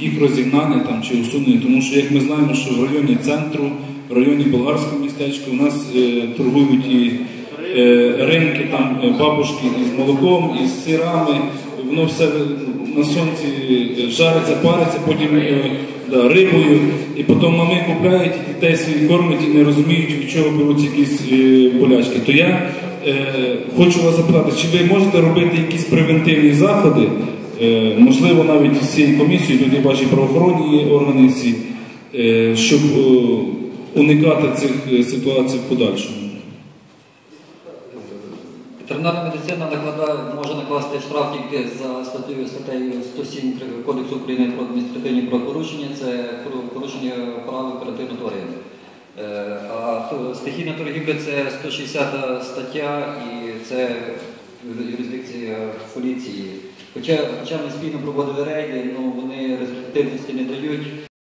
їх розігнання там, чи усунення. Тому що, як ми знаємо, що в районі центру, в районі болгарського містечка у нас е, торгують і е, ринки, там е, бабушки із молоком, із сирами, воно все на сонці е, жариться, париться, потім е, да, рибою, і потім мами купляють і дітей своїх кормять і не розуміють, від чого беруться якісь е, болячки. То я е, хочу вас запитати, чи ви можете робити якісь превентивні заходи, е, можливо, навіть з цією комісією, я бачу правоохоронні органи всі, е, щоб е, уникати цих е, ситуацій в подальшому? Ветеринарна медицина накладає, може накласти штраф тільки за статтею статтею 107 Кодексу України про адміністративні правопорушення, це порушення прав оперативно тварин. Е, А стихійна торгівля це 160 стаття і це юрисдикція поліції. Хоча, хоча ми спільно проводили рейди, ну вони результативності не дають.